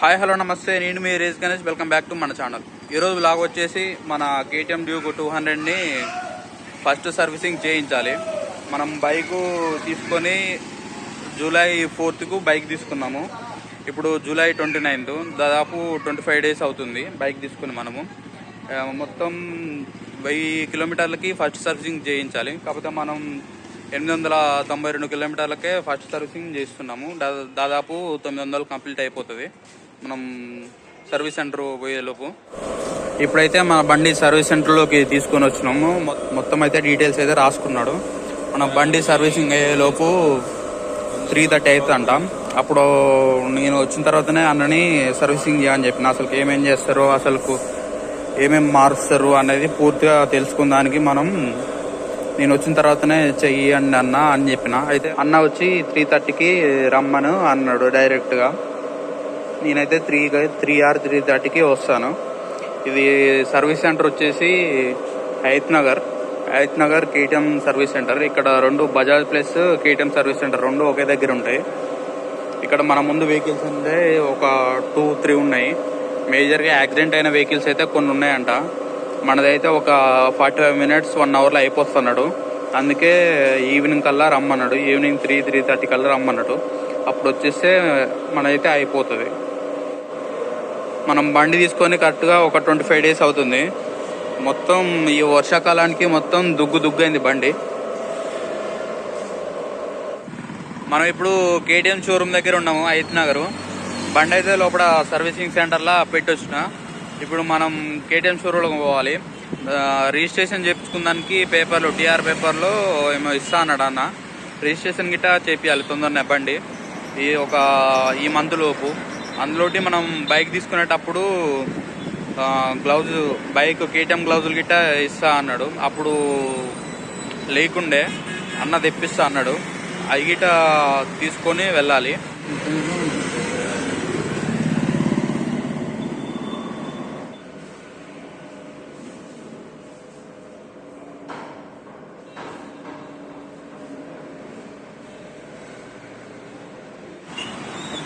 Hi hello నమస్తే. నేను మీ race Ganesh. Welcome back to మన ఛానల్. ఈరోజు బ్లాగ్ వచ్చేసి మన కేటీఎం డ్యూక్ టూ హండ్రెడ్ని ఫస్ట్ సర్వీసింగ్ చేయించాలి. మనం బైకు తీసుకొని జూలై ఫోర్త్కు బైక్ తీసుకున్నాము. ఇప్పుడు జూలై ట్వంటీ నైన్త్ దాదాపు ట్వంటీ ఫైవ్ డేస్ అవుతుంది బైక్ తీసుకుని మనము. మొత్తం వెయ్యి కిలోమీటర్లకి ఫస్ట్ సర్వీసింగ్ చేయించాలి. కాకపోతే మనం ఎనిమిది వందల తొంభై రెండు కిలోమీటర్లకే ఫస్ట్ సర్వీసింగ్ చేస్తున్నాము. దాదాపు తొమ్మిది వందలు కంప్లీట్ అయిపోతుంది. మనం సర్వీస్ సెంటర్ పోయేలోపు. ఇప్పుడైతే మన బండి సర్వీస్ సెంటర్లోకి తీసుకొని వచ్చినాము. మొత్తం అయితే డీటెయిల్స్ అయితే రాసుకున్నాడు. మన బండి సర్వీసింగ్ అయ్యేలోపు త్రీ థర్టీ అవుతుందంట అప్పుడు నేను వచ్చిన తర్వాతనే అన్నని సర్వీసింగ్ చేయని చెప్పిన. అసలు ఏమేం చేస్తారు అసలు ఏమేమి మారుస్తారు అనేది పూర్తిగా తెలుసుకున్న దానికి మనం నేను వచ్చిన తర్వాతనే చెయ్యండి అన్న అని చెప్పిన. అయితే అన్న వచ్చి త్రీ థర్టీకి రమ్మను అన్నాడు డైరెక్ట్గా నేనైతే త్రీ త్రీ ఆర్ త్రీ థర్టీకి వస్తాను. ఇది సర్వీస్ సెంటర్ వచ్చేసి Hayath Nagar. Hayath Nagar KTM service centre ఇక్కడ రెండు Bajaj plus KTM service centre రెండు ఒకే దగ్గర ఉంటాయి. ఇక్కడ మన ముందు వెహికల్స్ అంటే ఒక టూ త్రీ ఉన్నాయి. మేజర్గా యాక్సిడెంట్ అయిన వెహికల్స్ అయితే కొన్ని ఉన్నాయంట. మనదైతే ఒక ఫార్టీ ఫైవ్ మినిట్స్ వన్ అవర్లో అయిపోతున్నాడు అందుకే ఈవినింగ్ కల్లా రమ్మన్నాడు. ఈవినింగ్ త్రీ త్రీ థర్టీ కల్లా రమ్మన్నాడు. అప్పుడు వచ్చేస్తే మనదైతే అయిపోతుంది. మనం బండి తీసుకొని కరెక్ట్గా ఒక ట్వంటీ ఫైవ్ డేస్ అవుతుంది. మొత్తం ఈ వర్షాకాలానికి మొత్తం దుగ్గు దుగ్గు అయింది బండి. మనం ఇప్పుడు కేటీఎం షోరూమ్ దగ్గర ఉన్నాము ఐత్ నగర్. బండి అయితే లోపల సర్వీసింగ్ సెంటర్లో పెట్టొచ్చిన. ఇప్పుడు మనం కేటీఎం షోరూమ్లోకి పోవాలి. రిజిస్ట్రేషన్ చేయించుకుందానికి పేపర్లు టీఆర్ పేపర్లో ఏమో ఇస్తా అన్నాడు అన్న. రిజిస్ట్రేషన్ గిట్ట చేపియాలి తొందరనే బండి. ఈ ఒక ఈ మంత్ లోపు. అందులోటి మనం బైక్ తీసుకునేటప్పుడు గ్లౌజ్ బైక్ కేటీఎం గ్లౌజులు గిట్ట ఇస్తా అన్నాడు. అప్పుడు లేకుండే అన్న తెప్పిస్తా అన్నాడు. అవి గిట్ట తీసుకొని వెళ్ళాలి.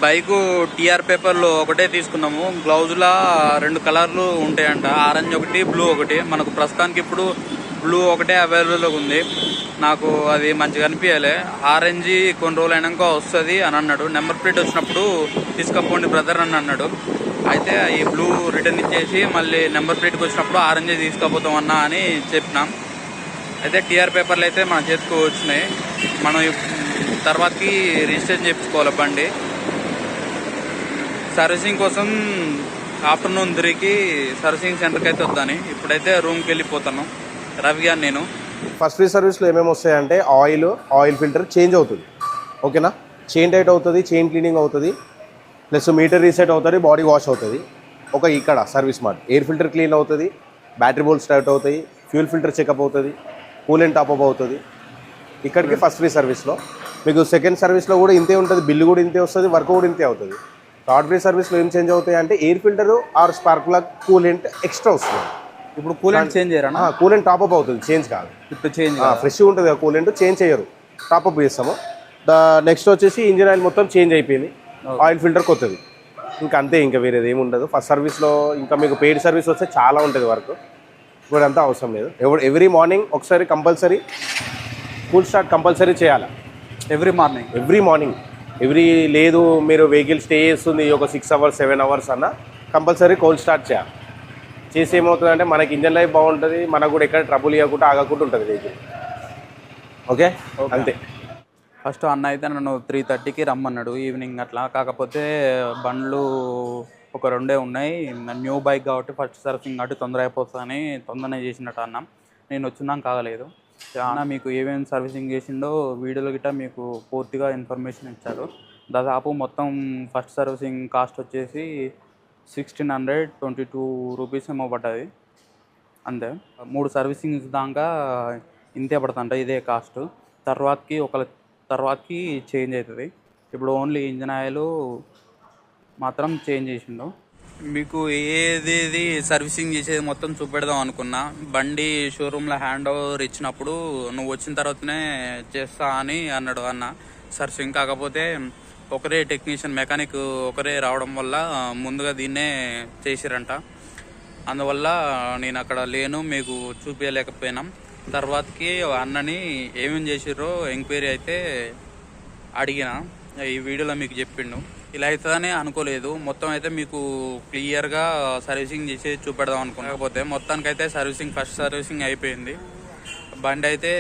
బైకు టీఆర్ పేపర్లు ఒకటే తీసుకున్నాము. గ్లౌజులా రెండు కలర్లు ఉంటాయంట. ఆరెంజ్ ఒకటి బ్లూ ఒకటి. మనకు ప్రస్తుతానికి ఇప్పుడు బ్లూ ఒకటే అవైలబుల్గా ఉంది. నాకు అది మంచిగా అనిపించలే ఆరెంజ్ కొన్ని రోజులు అయినాక వస్తుంది అని అన్నాడు. నెంబర్ ప్లేట్ వచ్చినప్పుడు తీసుకపోండి బ్రదర్ అని అన్నాడు. అయితే ఈ బ్లూ రిటర్న్ ఇచ్చేసి మళ్ళీ నెంబర్ ప్లేట్కి వచ్చినప్పుడు ఆరెంజ్ తీసుకపోతాం అన్నా అని చెప్పినాం. అయితే టీఆర్ పేపర్లు అయితే మన చేతికి వచ్చినాయి. మనం తర్వాతకి రిజిస్ట్రేషన్ చేయించుకోవాలి బండి? సర్వీసింగ్ కోసం ఆఫ్టర్నూన్ త్రీకి సర్వీసింగ్ సెంటర్కి అయితే వద్దని ఇప్పుడైతే రూమ్కి వెళ్ళిపోతాను. రవి గారు నేను. ఫస్ట్ ఫ్రీ సర్వీస్లో ఏమేమి వస్తాయంటే ఆయిల్ ఆయిల్ ఫిల్టర్ చేంజ్ అవుతుంది. ఓకేనా? చైన్ టైట్ అవుతుంది చైన్ క్లీనింగ్ అవుతుంది. ప్లస్ మీటర్ రీసెట్ అవుతుంది బాడీ వాష్ అవుతుంది. ఒక ఇక్కడ service mart air filter clean అవుతుంది బ్యాటరీ బోల్ట్ స్టార్ట్ అవుతాయి ఫ్యూల్ ఫిల్టర్ చెకప్ అవుతుంది కూలెంట్ టాప్అప్ అవుతుంది. ఇక్కడికి ఫస్ట్ ఫ్రీ సర్వీస్లో. మీకు సెకండ్ సర్వీస్లో కూడా ఇంతే ఉంటుంది బిల్లు కూడా ఇంతే వస్తుంది వర్క్ కూడా ఇంతే అవుతుంది. థర్డ్ ఫ్రీ సర్వీస్లో ఏం చేంజ్ అవుతాయి అంటే air filter or spark plug coolant extra వస్తుంది. ఇప్పుడు కూలెంట్ చేంజ్ చేయరా కూలెంట్ టాప్అప్ అవుతుంది చేంజ్ కాదు. ఇప్పుడు చేంజ్ ఫ్రెష్గా ఉంటుంది కదా కూలెంట్ చేంజ్ చేయరు. టాప్అప్ చేస్తాము. నెక్స్ట్ వచ్చేసి ఇంజిన్ ఆయిల్ మొత్తం చేంజ్ అయిపోయింది. ఆయిల్ ఫిల్టర్ కొత్తది. ఇంకా అంతే ఇంకా వేరేది ఏమి ఉండదు. ఫస్ట్ సర్వీస్లో ఇంకా మీకు పెయిడ్ సర్వీస్ వస్తే చాలా ఉంటుంది వర్క్ ఇప్పుడు అంతా అవసరం లేదు. ఎవరు ఎవ్రీ మార్నింగ్ ఒకసారి కంపల్సరీ ఫుల్ స్టార్ట్ కంపల్సరీ చేయాలి. Every morning every morning every లేదు మీరు వెహికల్ స్టే చేస్తుంది ఒక సిక్స్ అవర్స్ సెవెన్ అవర్స్ అన్న కంపల్సరీ కోల్డ్ స్టార్ట్ చేయాలి. చేసి ఏమవుతుందంటే మనకి ఇంజన్ లైఫ్ బాగుంటుంది మనకు కూడా ఎక్కడ ట్రబుల్ ఇవ్వకుండా ఆగకుండా ఉంటుంది వెహికల్ ఓకే? అంతే. ఫస్ట్ అన్న అయితే నన్ను త్రీ థర్టీకి రమ్మన్నాడు ఈవినింగ్ అట్లా. కాకపోతే బండ్లు ఒక రెండే ఉన్నాయి. న్యూ బైక్ కాబట్టి ఫస్ట్ సర్వీసింగ్ కాబట్టి తొందర అయిపోతుందని తొందరనే చేసినట్టు అన్న. నేను వచ్చిందాక కాగలేదు చాలా మీకు ఏమేమి సర్వీసింగ్ చేసిండో వీడియోలో గిట్ట మీకు పూర్తిగా ఇన్ఫర్మేషన్ ఇచ్చారు. దాదాపు మొత్తం ఫస్ట్ సర్వీసింగ్ కాస్ట్ వచ్చేసి sixteen hundred twenty two rupees ఏమో పడ్డది. అంతే. మూడు సర్వీసింగ్స్ దాకా ఇంతే పడుతుంట ఇదే కాస్ట్ తర్వాతకి ఒక తర్వాతకి చేంజ్ అవుతుంది ఇప్పుడు ఓన్లీ ఇంజన్ ఆయిల్ మాత్రం చేంజ్ చేసిండు. మీకు ఏదేది సర్వీసింగ్ చేసేది మొత్తం చూపెడదాం అనుకున్నా. బండి షోరూంలో హ్యాండ్ ఓవర్ ఇచ్చినప్పుడు నువ్వు వచ్చిన తర్వాతనే చేస్తా అని అన్నాడు అన్న. సర్వీసింగ్ కాకపోతే ఒకరే టెక్నీషియన్ మెకానిక్ ఒకరే రావడం వల్ల ముందుగా దీన్నే చేసిరంట. అందువల్ల నేను అక్కడ లేను మీకు చూపించలేకపోయినాం తర్వాతకి అన్నని ఏమేమి చేసిర్రో ఎంక్వైరీ అయితే అడిగిన. ఈ వీడియోలో మీకు చెప్పిండు. ఇలా అవుతుందని అనుకోలేదు. మొత్తం అయితే మీకు క్లియర్గా సర్వీసింగ్ చేసి చూపెడదాం అనుకోకపోతే మొత్తానికైతే సర్వీసింగ్ ఫస్ట్ సర్వీసింగ్ అయిపోయింది. బండి అయితే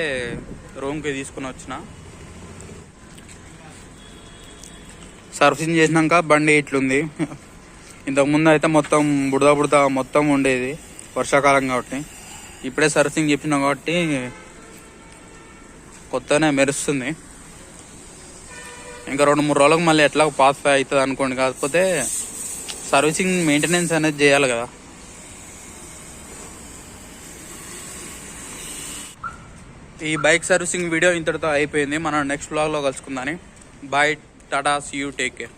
రూమ్కి తీసుకుని వచ్చిన. సర్వీసింగ్ చేసినాక బండి ఇట్లుంది. ఇంతకుముందు అయితే మొత్తం బుడద బుడద మొత్తం ఉండేది. వర్షాకాలం కాబట్టి. ఇప్పుడే సర్వీసింగ్ చెప్పినాం కాబట్టి కొత్తనే మెరుస్తుంది. ఇంకా రెండు మూడు రోజులకు మళ్ళీ ఎట్లా పాస్ అవుతుంది అనుకోండి. కాకపోతే సర్వీసింగ్ మెయింటెనెన్స్ అనేది చేయాలి కదా. ఈ బైక్ సర్వీసింగ్ వీడియో ఇంతటితో అయిపోయింది. మనం నెక్స్ట్ బ్లాగ్లో కలుసుకుందాని bye tata see you take care